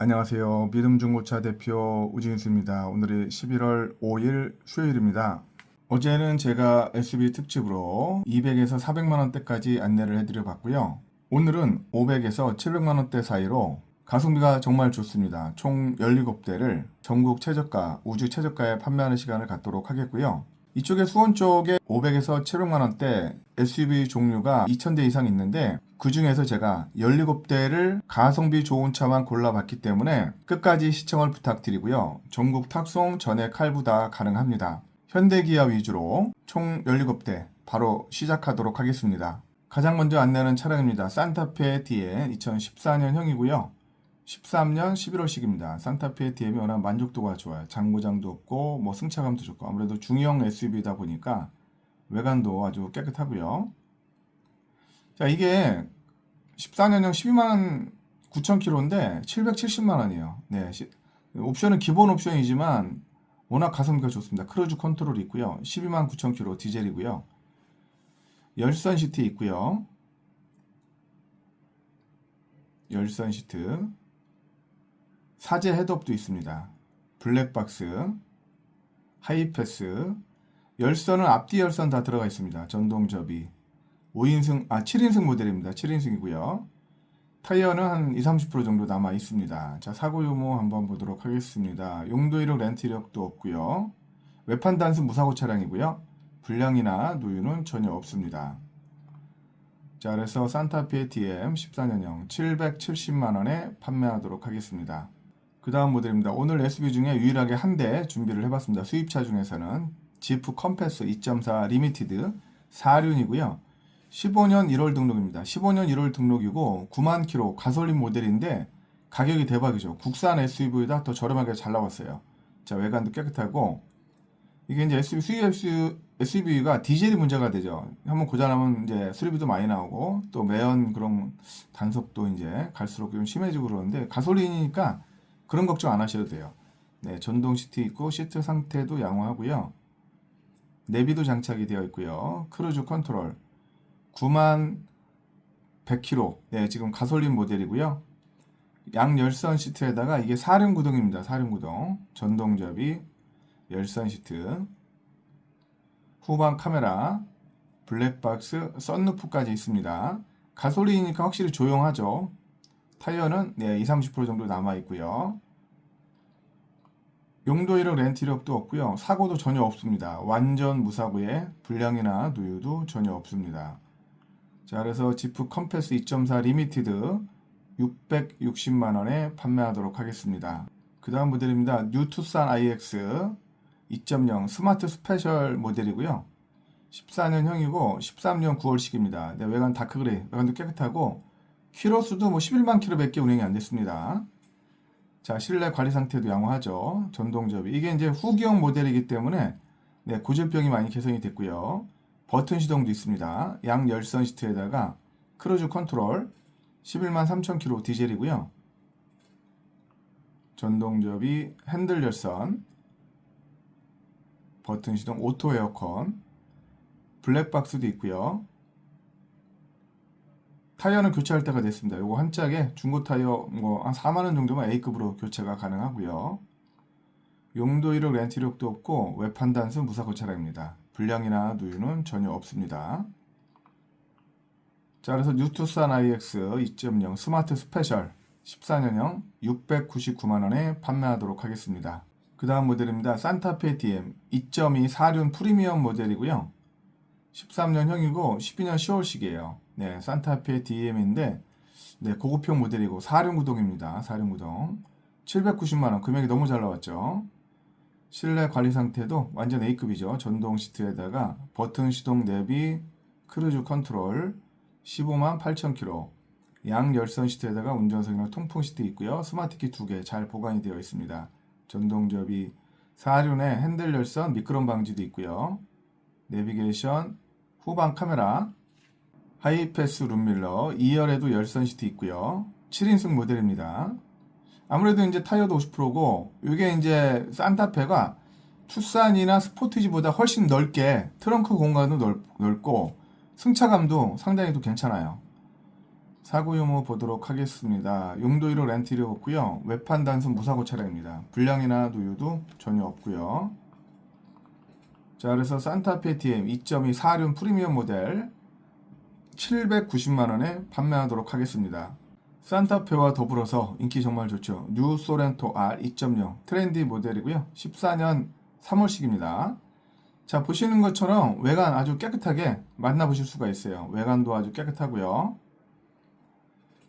안녕하세요. 믿음중고차 대표 우진수입니다. 오늘이 11월 5일 수요일입니다. 어제는 제가 SB 특집으로 200에서 400만 원대까지 안내를 해드려 봤고요. 오늘은 500에서 700만 원대 사이로 가성비가 정말 좋습니다. 총 17대를 전국 최저가, 우주 최저가에 판매하는 시간을 갖도록 하겠고요. 이쪽에 수원 쪽에 500에서 700만 원대 SUV 종류가 2000대 이상 있는데 그 중에서 제가 17대를 가성비 좋은 차만 골라봤기 때문에 끝까지 시청을 부탁드리고요. 전국 탁송 전액 할부 다 가능합니다. 현대기아 위주로 총 17대 바로 시작하도록 하겠습니다. 가장 먼저 안내하는 차량입니다. 산타페 DN 2014년형이고요. 13년 11월식입니다. 산타페 DM이 워낙 만족도가 좋아요. 장고장도 없고 뭐 승차감도 좋고 아무래도 중형 SUV다 보니까 외관도 아주 깨끗하고요. 자 이게 14년형 12만 9천 킬로인데 770만 원이에요. 네, 시- 옵션은 기본 옵션이지만 워낙 가성비가 좋습니다. 크루즈 컨트롤이 있고요. 12만 9천 킬로 디젤이고요. 열선 시트 있고요. 열선 시트 사제 헤드업도 있습니다. 블랙박스, 하이패스, 열선은 앞뒤 열선 다 들어가 있습니다. 전동 접이. 5인승, 아, 7인승 모델입니다. 7인승이고요. 타이어는 한 20, 30% 정도 남아 있습니다. 자, 사고 유무 한번 보도록 하겠습니다. 용도 이력 렌트 이력도 없고요. 외판 단순 무사고 차량이고요. 불량이나 누유는 전혀 없습니다. 자, 그래서 산타페 DM 14년형 770만 원에 판매하도록 하겠습니다. 그 다음 모델입니다. 오늘 SUV 중에 유일하게 한 대 준비를 해봤습니다. 수입차 중에서는 지프 컴패스 2.4 리미티드 4륜이고요. 15년 1월 등록입니다. 15년 1월 등록이고 9만 킬로 가솔린 모델인데 가격이 대박이죠. 국산 SUV보다 더 저렴하게 잘 나왔어요. 자, 외관도 깨끗하고 이게 이제 SUV, SUV가 디젤이 문제가 되죠. 한번 고장나면 이제 수리비도 많이 나오고 또 매연 그런 단속도 이제 갈수록 좀 심해지고 그러는데 가솔린이니까 그런 걱정 안 하셔도 돼요. 네, 전동 시트 있고 시트 상태도 양호하고요. 내비도 장착이 되어 있고요. 크루즈 컨트롤 9만 100km. 네, 지금 가솔린 모델이고요. 양열선 시트에다가 이게 사륜 구동입니다. 사륜 구동. 전동 접이 열선 시트. 후방 카메라, 블랙박스, 썬루프까지 있습니다. 가솔린이니까 확실히 조용하죠. 타이어는 네, 20, 30% 정도 남아 있고요. 용도 이력 렌트 이력도 없고요. 사고도 전혀 없습니다. 완전 무사고에 불량이나 누유도 전혀 없습니다. 자, 그래서 지프 컴패스 2.4 리미티드 660만 원에 판매하도록 하겠습니다. 그 다음 모델입니다. 뉴 투싼 IX 2.0 스마트 스페셜 모델이고요. 14년형이고 13년 9월식입니다. 네, 외관 다크 그레이, 외관도 깨끗하고 키로수도 뭐 11만 킬로밖에 운행이 안 됐습니다. 자, 실내 관리 상태도 양호하죠. 전동 접이. 이게 이제 후기형 모델이기 때문에 네, 고질병이 많이 개선이 됐고요. 버튼 시동도 있습니다. 양 열선 시트에다가 크루즈 컨트롤 11만 3천 킬로 디젤이고요. 전동접이 핸들 열선 버튼 시동 오토 에어컨 블랙박스도 있고요. 타이어는 교체할 때가 됐습니다. 요거 한 짝에 중고 타이어 뭐 한 4만 원 정도면 A급으로 교체가 가능하고요. 용도 이력 렌트 이력도 없고 외판 단순 무사 고 차량입니다. 불량이나 누유는 전혀 없습니다. 자, 그래서 뉴투산 IX 2.0 스마트 스페셜 14년형 699만 원에 판매하도록 하겠습니다. 그 다음 모델입니다. 산타페 DM 2.2 4륜 프리미엄 모델이고요. 13년형이고 12년 10월식이에요. 네, 산타페 DM인데 네, 고급형 모델이고 4륜 구동입니다. 4륜 구동. 790만 원 금액이 너무 잘 나왔죠. 실내 관리 상태도 완전 A급이죠. 전동 시트에다가 버튼 시동 내비, 크루즈 컨트롤 15만 8천 킬로. 양 열선 시트에다가 운전석이나 통풍 시트 있고요. 스마트키 두 개 잘 보관이 되어 있습니다. 전동 접이 4륜에 핸들 열선 미끄럼 방지도 있고요. 내비게이션, 후방 카메라, 하이패스 룸밀러, 2열에도 열선 시트 있고요. 7인승 모델입니다. 아무래도 이제 타이어도 50%고 이게 이제 산타페가 투싼이나 스포티지보다 훨씬 넓게 트렁크 공간도 넓, 넓고 승차감도 상당히 또 괜찮아요. 사고 유무 보도록 하겠습니다. 용도이로 렌트리 없고요. 외판 단순 무사고 차량입니다. 불량이나 누유도 전혀 없고요. 자, 그래서 산타페 DM 2.2 4륜 프리미엄 모델 790만 원에 판매하도록 하겠습니다. 산타페와 더불어서 인기 정말 좋죠. 뉴 소렌토 R 2.0 트렌디 모델이고요. 14년 3월식입니다. 자, 보시는 것처럼 외관 아주 깨끗하게 만나보실 수가 있어요. 외관도 아주 깨끗하고요.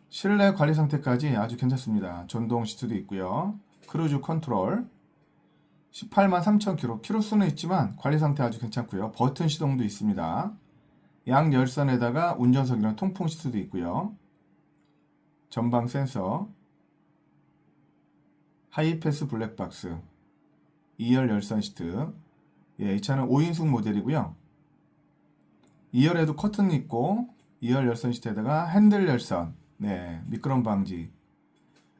실내 관리 상태까지 아주 괜찮습니다. 전동 시트도 있고요. 크루즈 컨트롤 18만 3천 킬로 키로수는 있지만 관리 상태 아주 괜찮고요. 버튼 시동도 있습니다. 양 열선에다가 운전석이랑 통풍 시트도 있고요. 전방 센서 하이패스 블랙박스 2열 열선 시트 예, 이 차는 5인승 모델이고요. 2열에도 커튼 있고 2열 열선 시트에다가 핸들 열선 네, 미끄럼 방지.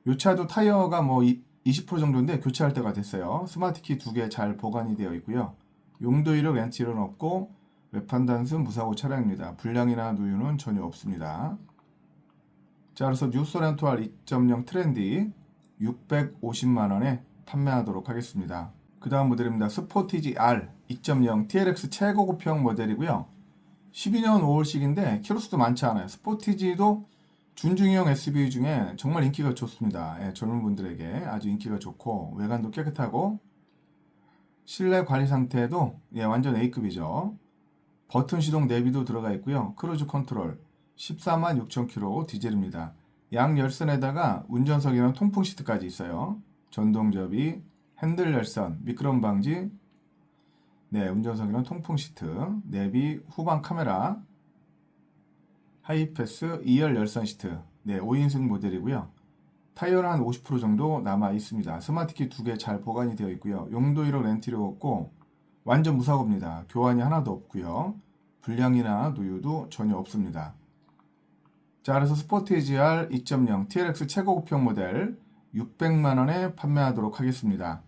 요 차도 타이어가 뭐 20% 정도인데 교체할 때가 됐어요. 스마트키 두 개 잘 보관이 되어 있고요. 용도 이력 렌트는 없고 외판 단순 무사고 차량입니다. 불량이나 누유는 전혀 없습니다. 자, 그래서 R 2.0 트렌디 650만 원에 판매하도록 하겠습니다. 그 다음 모델입니다. 스포티지 R 2.0 TLX 최고급형 모델이고요. 12년 5월식인데 키로수도 많지 않아요. 스포티지도 준중형 SUV 중에 정말 인기가 좋습니다. 예, 젊은 분들에게 아주 인기가 좋고 외관도 깨끗하고 실내 관리 상태도 예, 완전 A급이죠. 버튼 시동 내비도 들어가 있고요. 크루즈 컨트롤 14만 6천 킬로 디젤입니다. 양 열선에다가 운전석이랑 통풍 시트까지 있어요. 전동 접이, 핸들 열선, 미끄럼 방지, 네, 운전석이랑 통풍 시트, 내비, 후방 카메라, 하이패스 2열 열선 시트, 네, 5인승 모델이고요. 타이어는 한 50% 정도 남아 있습니다. 스마트키 두 개 잘 보관이 되어 있고요. 용도이로 렌트료 없고 완전 무사고입니다. 교환이 하나도 없고요. 불량이나 누유도 전혀 없습니다. 자, 그래서 스포티지 R 2.0 TLX 최고급형 모델 600만 원에 판매하도록 하겠습니다.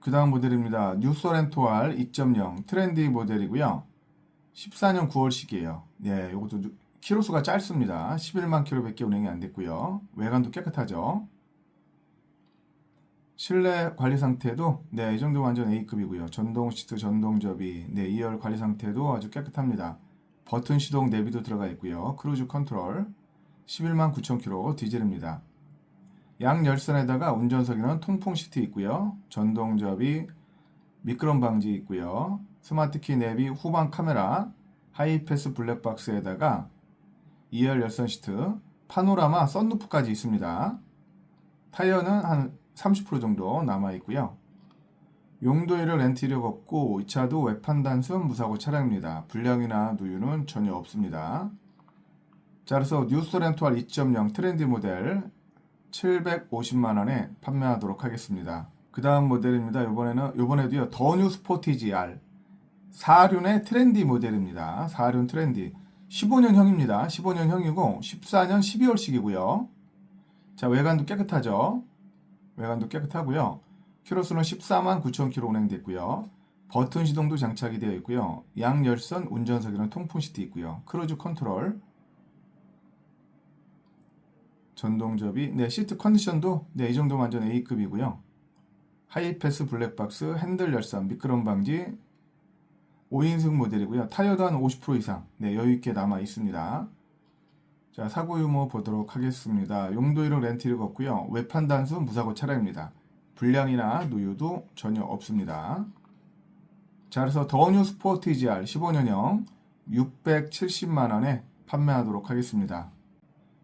그 다음 모델입니다. 뉴소렌토 R 2.0 트렌디 모델이고요. 14년 9월식이에요. 예, 이것도 누- 키로수가 짧습니다. 11만 킬로밖에 운행이 안 됐고요. 외관도 깨끗하죠. 실내 관리 상태도 네, 이 정도 완전 A급이고요. 전동 시트, 전동 접이, 네, 2열 관리 상태도 아주 깨끗합니다. 버튼 시동 내비도 들어가 있고요. 크루즈 컨트롤 11만 9천 킬로 디젤입니다. 양 열선에다가 운전석에는 통풍 시트 있고요. 전동 접이 미끄럼 방지 있고요. 스마트 키 내비 후방 카메라 하이패스 블랙박스에다가 2열 열선 시트 파노라마 썬루프까지 있습니다. 타이어는 한 30% 정도 남아 있고요. 용도일을 렌트 이력 없고 이 차도 외판 단순 무사고 차량입니다. 불량이나 누유는 전혀 없습니다. 자, 그래서 뉴스렌토 R 2.0 트렌디 모델 750만 원에 판매하도록 하겠습니다. 그 다음 모델입니다. 이번에는 이번에도요 더 뉴 스포티지 R 4륜의 트렌디 모델입니다. 4륜 트렌디 15년형입니다. 15년형이고 14년 12월식이고요. 자 외관도 깨끗하죠. 외관도 깨끗하고요. 키로수는 14만 9천 킬로 운행됐고요. 버튼 시동도 장착이 되어 있고요. 양 열선 운전석이랑 통풍 시트 있고요. 크루즈 컨트롤 전동 접이 네 시트 컨디션도 네 이 정도 완전 A급이고요. 하이패스 블랙박스 핸들 열선 미끄럼 방지 5인승 모델이고요. 타이어도 한 50% 이상 네 여유 있게 남아 있습니다. 자 사고 유무 보도록 하겠습니다. 용도이로 렌트를 없고요. 외판 단수 무사고 차량입니다. 불량이나 누유도 전혀 없습니다. 자 그래서 더뉴 스포티지 R 15년형 670만 원에 판매하도록 하겠습니다.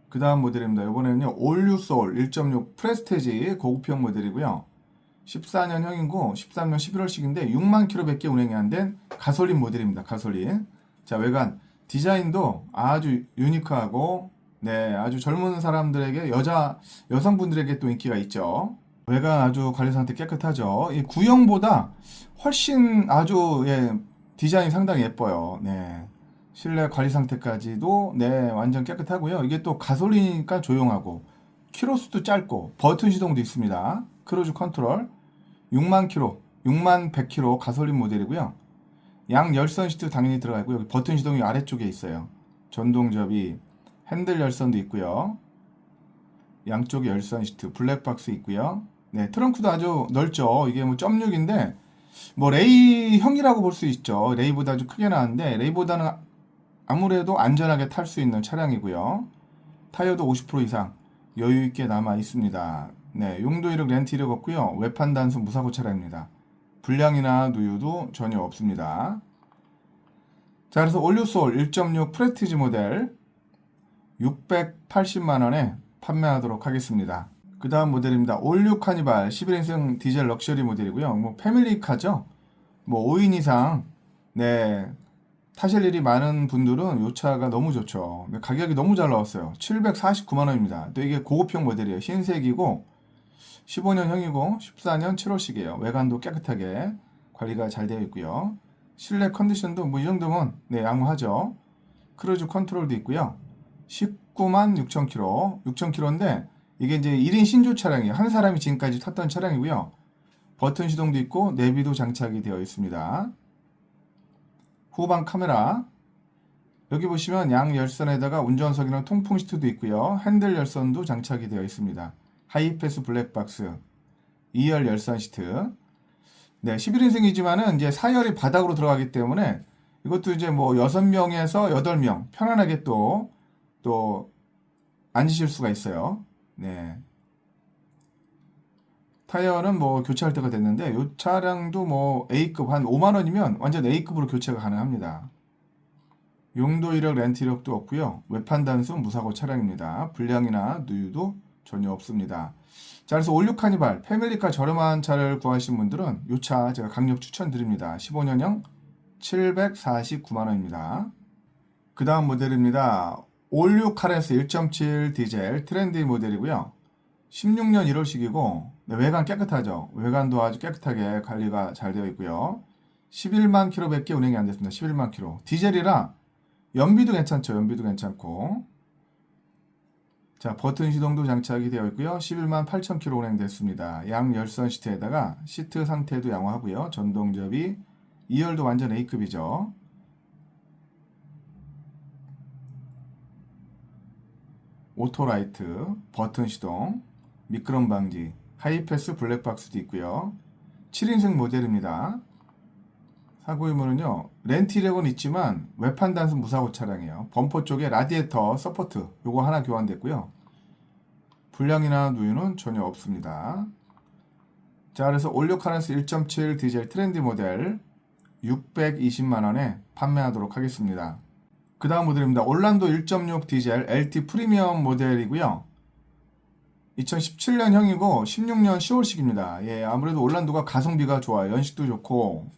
그 다음 모델입니다. 이번에는요, 소울 1.6 프레스테지 고급형 모델이고요. 14년형이고 13년 11월식인데 6만 킬로밖에 운행이 안 된 가솔린 모델입니다. 가솔린. 자, 외관 디자인도 아주 유니크하고 네, 아주 젊은 사람들에게 여자 여성분들에게 또 인기가 있죠. 외관 아주 관리 상태 깨끗하죠. 이 구형보다 훨씬 아주 예, 디자인 상당히 예뻐요. 네. 실내 관리 상태까지도 네 완전 깨끗하고요. 이게 또 가솔린이니까 조용하고 키로수도 짧고 버튼 시동도 있습니다. 크루즈 컨트롤 6만 킬로, 6만 100 킬로 가솔린 모델이고요. 양 열선 시트 당연히 들어가 있고 여기 버튼 시동이 아래쪽에 있어요. 전동 접이 핸들 열선도 있고요. 양쪽에 열선 시트, 블랙박스 있고요. 네, 트렁크도 아주 넓죠. 이게 뭐 .6인데 뭐 레이 형이라고 볼 수 있죠. 레이보다 좀 크게 나왔는데 레이보다는 아무래도 안전하게 탈 수 있는 차량이고요. 타이어도 50% 이상 여유 있게 남아 있습니다. 네, 용도 이력 렌트 이력 없고요. 외판 단수 무사고 차량입니다. 불량이나 누유도 전혀 없습니다. 자, 그래서 올류솔 1.6 프레티지 모델 680만 원에 판매하도록 하겠습니다. 그 다음 모델입니다. 올류 카니발 11인승 디젤 럭셔리 모델이고요. 뭐 패밀리카죠. 뭐 5인 이상 네 타실 일이 많은 분들은 이 차가 너무 좋죠. 가격이 너무 잘 나왔어요. 749만 원입니다. 또 이게 고급형 모델이에요. 흰색이고 15년형이고 14년 7월식이에요. 외관도 깨끗하게 관리가 잘 되어 있고요. 실내 컨디션도 뭐 이 정도면 네 양호하죠. 크루즈 컨트롤도 있고요. 19만 6천 킬로, 6천 킬로인데 이게 이제 1인 신조 차량이에요. 한 사람이 지금까지 탔던 차량이고요. 버튼 시동도 있고 내비도 장착이 되어 있습니다. 후방 카메라 여기 보시면 양 열선에다가 운전석이랑 통풍 시트도 있고요. 핸들 열선도 장착이 되어 있습니다. 하이패스 블랙박스 2열 열선 시트 네, 11인승이지만은 이제 4열이 바닥으로 들어가기 때문에 이것도 이제 뭐 6명에서 8명 편안하게 또, 또 앉으실 수가 있어요. 네. 타이어는 뭐 교체할 때가 됐는데 이 차량도 뭐 A급 한 5만 원이면 완전 A급으로 교체가 가능합니다. 용도 이력 렌트 이력도 없고요. 외판 단수 무사고 차량입니다. 불량이나 누유도 전혀 없습니다. 자, 그래서 올류 카니발 패밀리카 저렴한 차를 구하신 분들은 이 차 제가 강력 추천드립니다. 15년형 749만 원입니다. 그 다음 모델입니다. 올류 카레스 1.7 디젤 트렌디 모델이고요. 16년 1월식이고 외관 깨끗하죠. 외관도 아주 깨끗하게 관리가 잘 되어 있고요. 11만 킬로밖에 운행이 안 됐습니다. 11만 킬로. 디젤이라 연비도 괜찮죠. 연비도 괜찮고. 자, 버튼 시동도 장착이 되어 있고요. 11만 8천 킬로 운행됐습니다. 양 열선 시트에다가 시트 상태도 양호하고요. 전동접이 2열도 완전 A급이죠. 오토라이트, 버튼 시동, 미끄럼 방지, 하이패스 블랙박스도 있고요. 7인승 모델입니다. 사고 유무는요. 렌트 이력은 있지만 외판 단수 무사고 차량이에요. 범퍼 쪽에 라디에이터 서포트 요거 하나 교환됐고요. 불량이나 누유는 전혀 없습니다. 자, 그래서 올류카렌스 1.7 디젤 트렌디 모델 620만 원에 판매하도록 하겠습니다. 그 다음 모델입니다. 올란도 1.6 디젤 LT 프리미엄 모델이고요. 2017년형이고 16년 10월식입니다. 예, 아무래도 올란도가 가성비가 좋아요. 연식도 좋고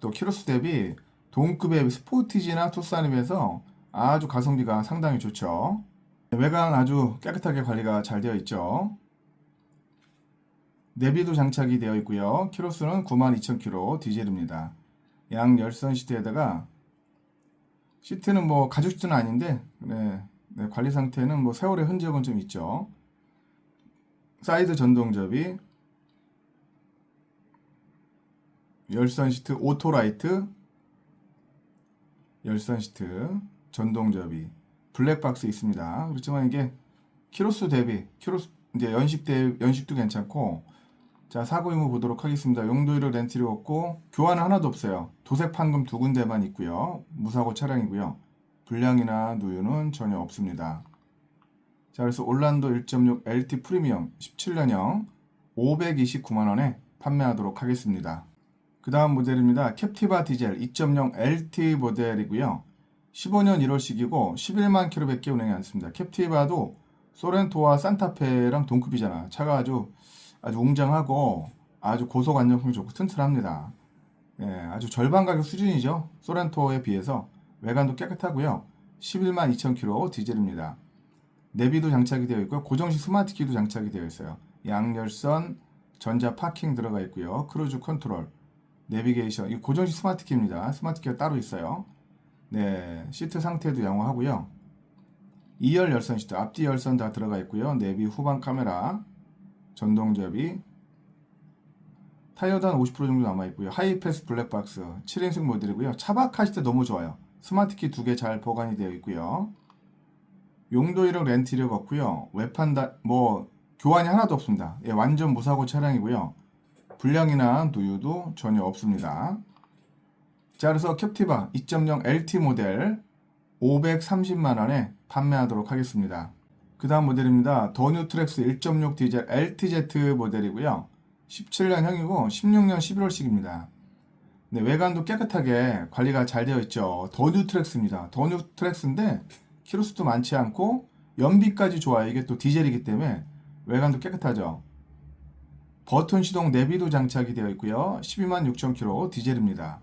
또 키로수 대비 동급의 스포티지나 투싼에 비해서 아주 가성비가 상당히 좋죠. 외관 아주 깨끗하게 관리가 잘 되어 있죠. 내비도 장착이 되어 있고요. 키로수는 92,000km 디젤입니다. 양 열선 시트에다가 시트는 뭐 가죽 시트는 아닌데 네, 네, 관리 상태는 뭐 세월의 흔적은 좀 있죠. 사이드 전동접이 열선 시트 오토라이트 열선 시트 전동접이 블랙박스 있습니다. 그렇지만 이게 키로수 대비 키로수 이제 연식 대 연식도 괜찮고 자 사고 유무 보도록 하겠습니다. 용도 이력 렌트리 없고 교환은 하나도 없어요. 도색 판금 두 군데만 있고요. 무사고 차량이고요. 불량이나 누유는 전혀 없습니다. 자 그래서 올란도 1.6 LT 프리미엄 17년형 529만 원에 판매하도록 하겠습니다. 그 다음 모델입니다. 캡티바 디젤 2.0 LT 모델이고요. 15년 1월식이고 11만 킬로밖에 운행이 않습니다. 캡티바도 소렌토와 산타페랑 동급이잖아. 차가 아주 아주 웅장하고 아주 고속 안정성이 좋고 튼튼합니다. 예, 아주 절반 가격 수준이죠. 소렌토에 비해서 외관도 깨끗하고요. 11만 2천 킬로 디젤입니다. 내비도 장착이 되어 있고 고정식 스마트 키도 장착이 되어 있어요. 양열선 전자 파킹 들어가 있고요. 크루즈 컨트롤, 내비게이션, 이 고정식 스마트 키입니다. 스마트 키가 따로 있어요. 네, 시트 상태도 양호하고요. 2열 열선 시트, 앞뒤 열선 다 들어가 있고요. 내비 후방 카메라, 전동접이, 타이어도 한 50% 정도 남아 있고요. 하이패스 블랙박스, 7인승 모델이고요. 차박하실 때 너무 좋아요. 스마트 키 두 개 잘 보관이 되어 있고요. 용도 이력 렌트 이력 없고요. 외판다 뭐 교환이 하나도 없습니다. 예, 완전 무사고 차량이고요. 불량이나 누유도 전혀 없습니다. 자, 그래서 캡티바 2.0 LT 모델 530만 원에 판매하도록 하겠습니다. 그 다음 모델입니다. 더 뉴 트렉스 1.6 디젤 LTZ 모델이고요. 17년형이고 16년 11월식입니다. 네, 외관도 깨끗하게 관리가 잘 되어 있죠. 더 뉴 트렉스입니다. 더 뉴 트렉스인데 키로수도 많지 않고 연비까지 좋아요. 이게 또 디젤이기 때문에 외관도 깨끗하죠. 버튼 시동 내비도 장착이 되어 있고요. 12만 6천 킬로 디젤입니다.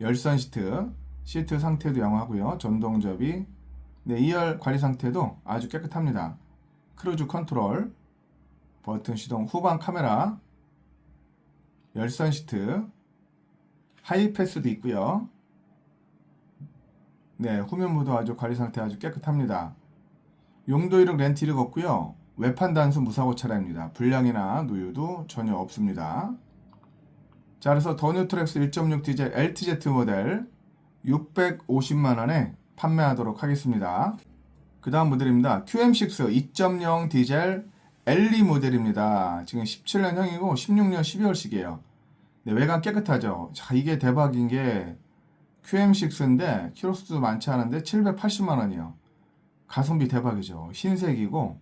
열선 시트, 시트 상태도 양호하고요. 전동 접이, 네, 2열 관리 상태도 아주 깨끗합니다. 크루즈 컨트롤, 버튼 시동 후방 카메라, 열선 시트, 하이패스도 있고요. 네, 후면부도 아주 관리 상태 아주 깨끗합니다. 용도 렌트 이력 없고요. 외판 단수 무사고 차량입니다. 불량이나 누유도 전혀 없습니다. 자, 그래서 더 뉴 트렉스 1.6 디젤 LTZ 모델 650만 원에 판매하도록 하겠습니다. 그 다음 모델입니다. QM6 2.0 디젤 LE 모델입니다. 지금 17년형이고 16년 12월식이에요. 네, 외관 깨끗하죠. 자, 이게 대박인 게 QM6인데 키로수도 많지 않은데 780만 원이요. 가성비 대박이죠. 흰색이고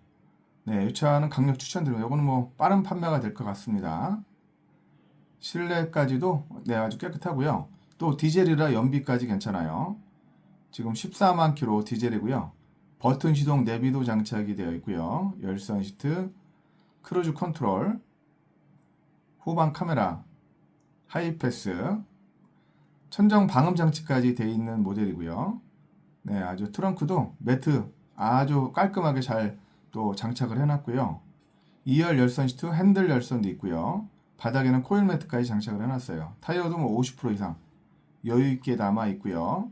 네, 이 차는 강력 추천드립니다. 이거는 뭐 빠른 판매가 될 것 같습니다. 실내까지도 네, 아주 깨끗하고요. 또 디젤이라 연비까지 괜찮아요. 지금 14만 킬로 디젤이고요. 버튼 시동 내비도 장착이 되어 있고요. 열선 시트, 크루즈 컨트롤, 후방 카메라, 하이패스, 천정 방음 장치까지 되어 있는 모델이고요. 네, 아주 트렁크도 매트 아주 깔끔하게 잘 또 장착을 해놨고요. 2열 열선 시트 핸들 열선도 있고요. 바닥에는 코일 매트까지 장착을 해놨어요. 타이어도 뭐 50% 이상 여유 있게 남아 있고요.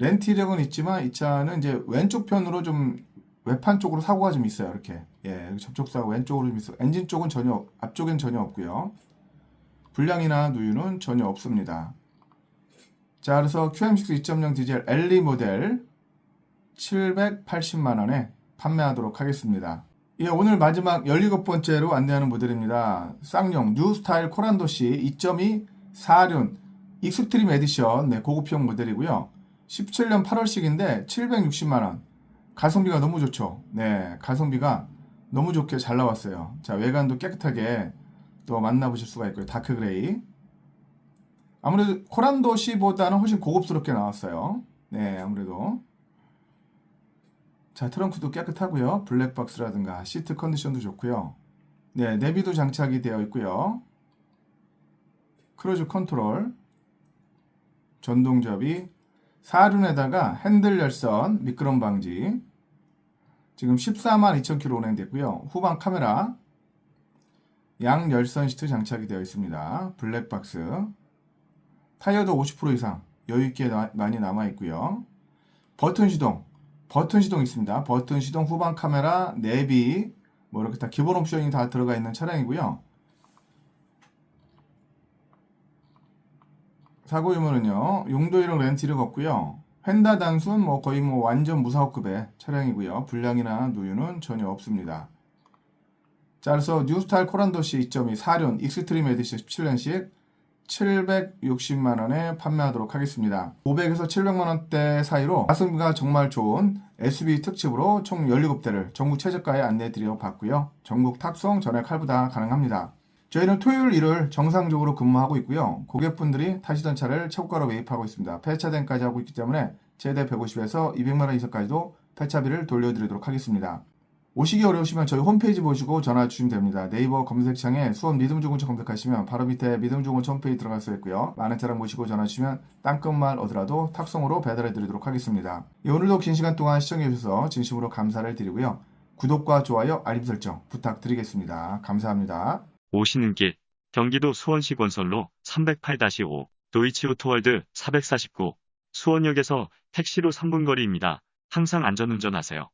렌트 이력은 있지만 이 차는 이제 왼쪽 편으로 좀 외판 쪽으로 사고가 좀 있어요. 이렇게 예 접촉사고 왼쪽으로 좀 있어. 엔진 쪽은 전혀 앞쪽엔 전혀 없고요. 불량이나 누유는 전혀 없습니다. 자, 그래서 QM6 2.0 디젤 LE 모델 780만 원에 판매하도록 하겠습니다. 예, 오늘 마지막 17번째로 안내하는 모델입니다. 쌍용 뉴 스타일 코란도시 2.2 4륜 익스트림 에디션 네, 고급형 모델이고요. 17년 8월식인데 760만 원. 가성비가 너무 좋죠. 네, 가성비가 너무 좋게 잘 나왔어요. 자, 외관도 깨끗하게 또 만나보실 수가 있고요. 다크 그레이. 아무래도 코란도 시보다는 훨씬 고급스럽게 나왔어요. 네, 아무래도. 자, 트렁크도 깨끗하고요. 블랙박스라든가 시트 컨디션도 좋고요. 네, 내비도 장착이 되어 있고요. 크루즈 컨트롤, 전동접이, 사륜에다가 핸들 열선, 미끄럼 방지. 지금 14만 2천 킬로 운행됐고요. 후방 카메라, 양 열선 시트 장착이 되어 있습니다. 블랙박스. 타이어도 50% 이상 여유 있게 나- 많이 남아 있고요. 버튼 시동, 버튼 시동 있습니다. 버튼 시동, 후방 카메라, 내비, 뭐 이렇게 다 기본 옵션이 다 들어가 있는 차량이고요. 사고 유무는요. 용도 이력 렌트 이력 없고요. 휀다 단순 뭐 거의 뭐 완전 무사고급의 차량이고요. 불량이나 누유는 전혀 없습니다. 자, 그래서 뉴스타일 코란도시 2.2 4륜 익스트림 에디션 17년식 760만 원에 판매하도록 하겠습니다. 500에서 700만 원대 사이로 가성비가 정말 좋은 SUV 특집으로 총 17대를 전국 최저가에 안내해 드려 봤고요. 전국 탑송 전액 할부 다 가능합니다. 저희는 토요일 일요일 정상적으로 근무하고 있고요. 고객분들이 타시던 차를 최고가로 매입하고 있습니다. 폐차된까지 하고 있기 때문에 최대 150에서 200만 원 이상까지도 폐차비를 돌려드리도록 하겠습니다. 오시기 어려우시면 저희 홈페이지 보시고 전화 주시면 됩니다. 네이버 검색창에 수원 믿음중고차 검색하시면 바로 밑에 믿음중고차 홈페이지 들어갈 수 있고요. 많은 차량 모시고 전화 주시면 땅끝만 얻으라도 탁송으로 배달해 드리도록 하겠습니다. 예, 오늘도 긴 시간 동안 시청해 주셔서 진심으로 감사를 드리고요. 구독과 좋아요, 알림 설정 부탁드리겠습니다. 감사합니다. 오시는 길 경기도 수원시 건설로 308-5 도이치오토월드 449 수원역에서 택시로 3분 거리입니다. 항상 안전운전하세요.